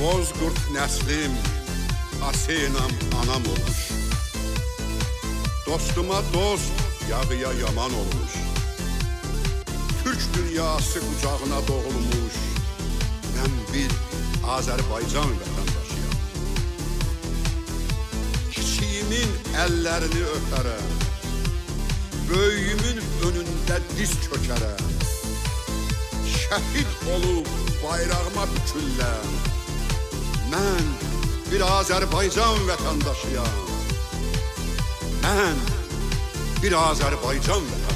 Bozkurt nəslim Asenam anam olmuş. Dostuma dost yağıya yaman olmuş. Türk dünyası kucağına doğulmuş. Ben bir Azərbaycan vətəndaşıyam. Kiçiyimin əllərini öpərəm Böyüyümün önündə diz çökərəm Şəhid olub bayrağıma bükürlər Mən bir Azərbaycan vətəndaşıyam Mən bir Azərbaycan vətəndaşıyam